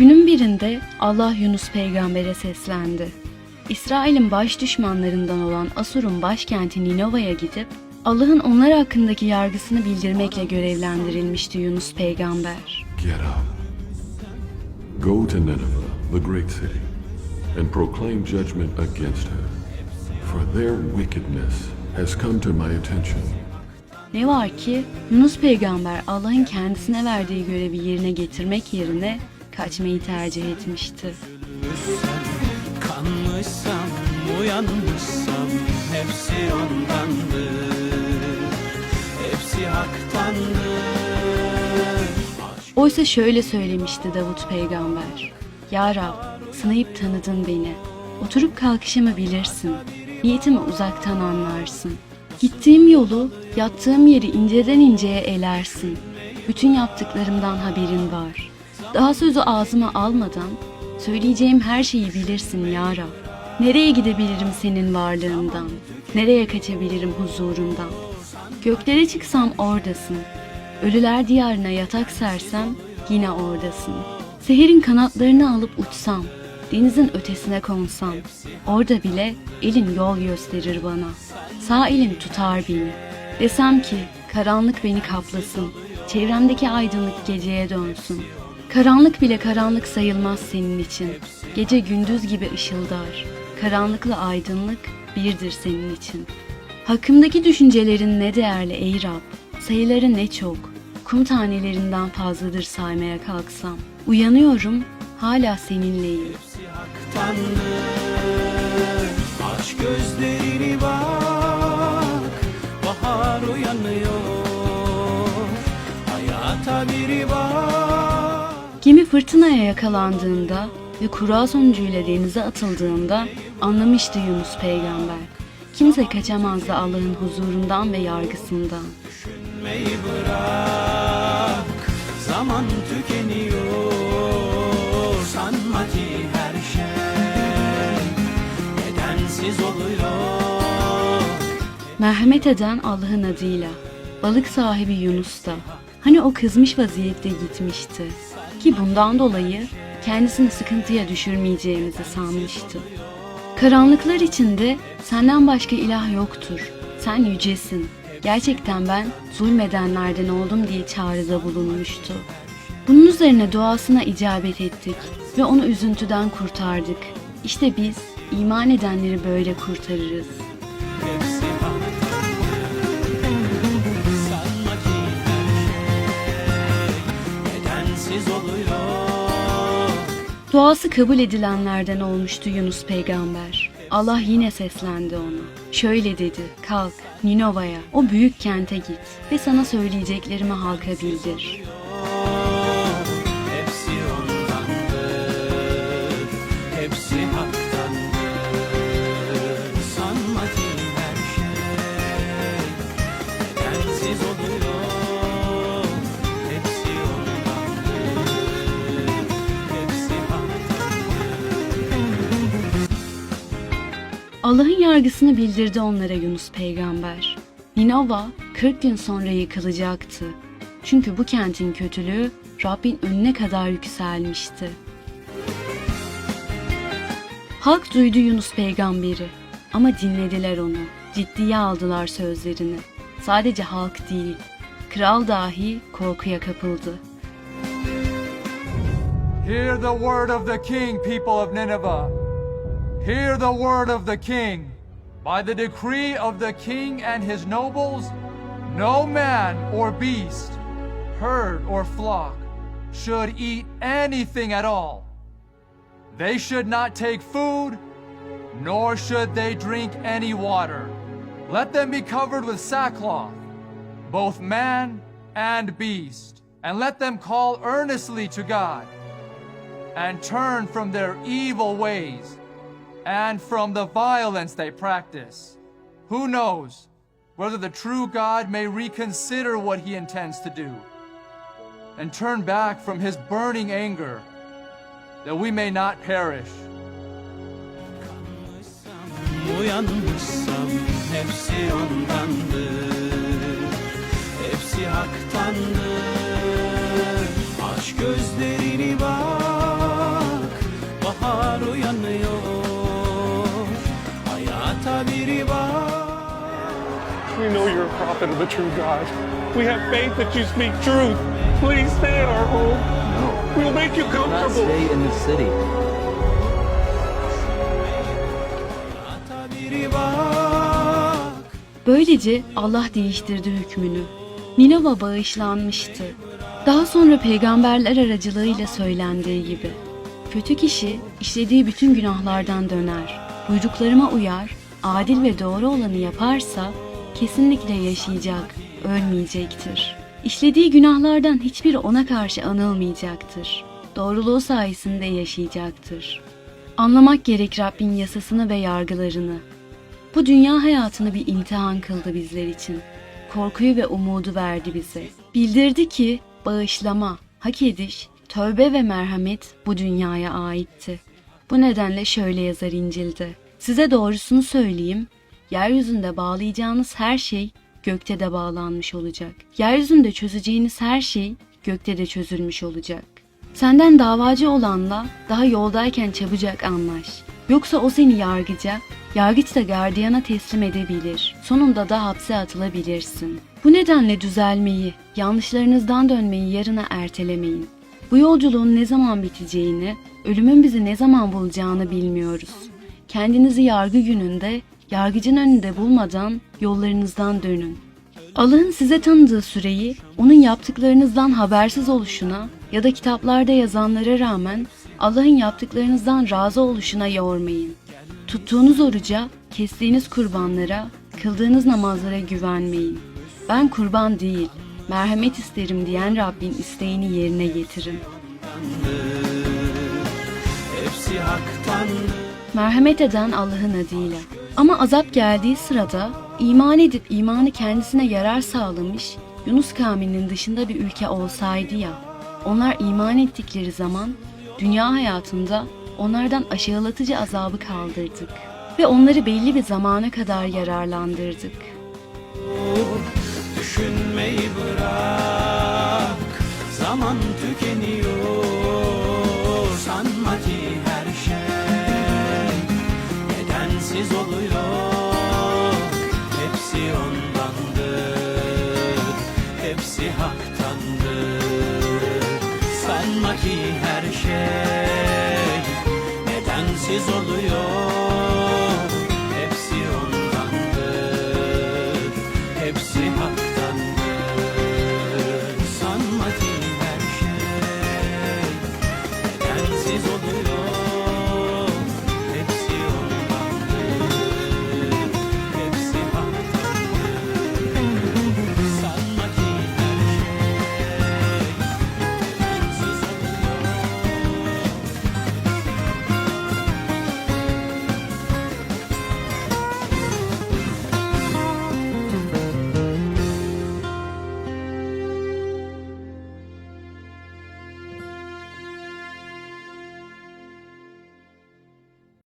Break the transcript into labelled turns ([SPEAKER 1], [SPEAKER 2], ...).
[SPEAKER 1] Günün birinde Allah Yunus peygambere seslendi. İsrail'in baş düşmanlarından olan Asur'un başkenti Ninova'ya gidip Allah'ın onlar hakkındaki yargısını bildirmekle görevlendirilmişti Yunus peygamber.
[SPEAKER 2] Get up. Go to Nineveh, the great city, and proclaim judgment against her. For their wickedness has come to my attention.
[SPEAKER 1] Ne var ki Yunus peygamber Allah'ın kendisine verdiği görevi yerine getirmek yerine kaçmayı tercih etmişti.
[SPEAKER 3] Kanmışsam, uyanmışsam hepsi ondandır. Hepsi haktandır.
[SPEAKER 1] Oysa şöyle söylemişti Davut peygamber. Ya Rab, sınayıp tanıdın beni. Oturup kalkışımı bilirsin. Niyetimi uzaktan anlarsın. Gittiğim yolu, yattığım yeri inceden inceye elersin. Bütün yaptıklarımdan haberin var. Daha sözü ağzıma almadan, söyleyeceğim her şeyi bilirsin ya Rab. Nereye gidebilirim senin varlığından? Nereye kaçabilirim huzurundan? Göklere çıksam oradasın. Ölüler diyarına yatak sersem yine oradasın. Seherin kanatlarını alıp uçsam, denizin ötesine konsam, orada bile elin yol gösterir bana. Sağ elin tutar beni. Desem ki karanlık beni kaplasın, çevremdeki aydınlık geceye dönsün. Karanlık bile karanlık sayılmaz senin için. Gece gündüz gibi ışıldar. Karanlıkla aydınlık birdir senin için. Hakkımdaki düşüncelerin ne değerli ey Rab, sayıları ne çok, kum tanelerinden fazladır saymaya kalksam. Uyanıyorum, hala seninleyim.
[SPEAKER 3] Aç gözlerini bak, bahar uyanıyor. Hayata biri bak.
[SPEAKER 1] Fırtınaya yakalandığında ve kura sonucuyla denize atıldığında anlamıştı Yunus peygamber. Kimse kaçamazdı Allah'ın huzurundan ve yargısından.
[SPEAKER 3] Düşünmeyi bırak Zaman tükeniyor Sanma ki her şey Nedensiz oluyor
[SPEAKER 1] Merhamet eden Allah'ın adıyla. Balık sahibi Yunus da. Hani o kızmış vaziyette gitmişti. Ki bundan dolayı kendisini sıkıntıya düşürmeyeceğimizi sanmıştı. Karanlıklar içinde senden başka ilah yoktur. Sen yücesin. Gerçekten ben zulmedenlerden oldum diye çağrıda bulunmuştu. Bunun üzerine duasına icabet ettik ve onu üzüntüden kurtardık. İşte biz iman edenleri böyle kurtarırız. Duası kabul edilenlerden olmuştu Yunus peygamber. Allah yine seslendi ona. Şöyle dedi, kalk Ninova'ya, o büyük kente git ve sana söyleyeceklerimi halka bildir. Allah'ın yargısını bildirdi onlara Yunus peygamber. Ninova 40 gün sonra yıkılacaktı. Çünkü bu kentin kötülüğü Rabbin önüne kadar yükselmişti. Halk duydu Yunus peygamberi ama dinlediler onu. Ciddiye aldılar sözlerini. Sadece halk değil, kral dahi korkuya kapıldı.
[SPEAKER 4] Hear the word of the king, people of Nineveh. Hear the word of the king. By the decree of the king and his nobles, no man or beast, herd or flock, should eat anything at all. They should not take food, nor should they drink any water. Let them be covered with sackcloth, both man and beast, and let them call earnestly to God and turn from their evil ways and from the violence they practice. Who knows whether the true God may reconsider what he intends to do and turn back from his burning anger that we may not perish.
[SPEAKER 3] Uyanmışsam hepsi ondandır Hepsi haktandır
[SPEAKER 5] prophet of the true God. We have faith that you speak truth. Please stay at our home.
[SPEAKER 6] No,
[SPEAKER 5] We'll make you
[SPEAKER 6] not
[SPEAKER 5] comfortable.
[SPEAKER 6] stay in the city.
[SPEAKER 1] Böylece Allah değiştirdi hükmünü. Ninova bağışlanmıştı. Daha sonra peygamberler aracılığıyla söylendiği gibi. Kötü kişi işlediği bütün günahlardan döner. Buyruklarıma uyar, adil ve doğru olanı yaparsa kesinlikle yaşayacak, ölmeyecektir. İşlediği günahlardan hiçbiri ona karşı anılmayacaktır. Doğruluğu sayesinde yaşayacaktır. Anlamak gerek Rabbin yasasını ve yargılarını. Bu dünya hayatını bir imtihan kıldı bizler için. Korkuyu ve umudu verdi bize. Bildirdi ki bağışlama, hak ediş, tövbe ve merhamet bu dünyaya aitti. Bu nedenle şöyle yazar İncil'de. Size doğrusunu söyleyeyim. Yeryüzünde bağlayacağınız her şey gökte de bağlanmış olacak. Yeryüzünde çözeceğiniz her şey gökte de çözülmüş olacak. Senden davacı olanla daha yoldayken çabucak anlaş. Yoksa o seni yargıca, yargıç da gardiyana teslim edebilir. Sonunda da hapse atılabilirsin. Bu nedenle düzelmeyi, yanlışlarınızdan dönmeyi yarına ertelemeyin. Bu yolculuğun ne zaman biteceğini, ölümün bizi ne zaman bulacağını bilmiyoruz. Kendinizi yargı gününde, yargıcın önünde bulmadan yollarınızdan dönün. Allah'ın size tanıdığı süreyi onun yaptıklarınızdan habersiz oluşuna ya da kitaplarda yazanlara rağmen Allah'ın yaptıklarınızdan razı oluşuna yormayın. Tuttuğunuz oruca, kestiğiniz kurbanlara, kıldığınız namazlara güvenmeyin. Ben kurban değil, merhamet isterim diyen Rabbin isteğini yerine getirin. Merhamet eden Allah'ın adıyla. Ama azap geldiği sırada iman edip imanı kendisine yarar sağlamış Yunus kavminin dışında bir ülke olsaydı ya, onlar iman ettikleri zaman dünya hayatında onlardan aşağılatıcı azabı kaldırdık ve onları belli bir zamana kadar yararlandırdık.
[SPEAKER 3] Düşünmeyi bırak Zaman tükeniyor Nedensiz oluyor. Hepsi ondandır Hepsi haktandır. Sanma ki her şey Nedensiz oluyor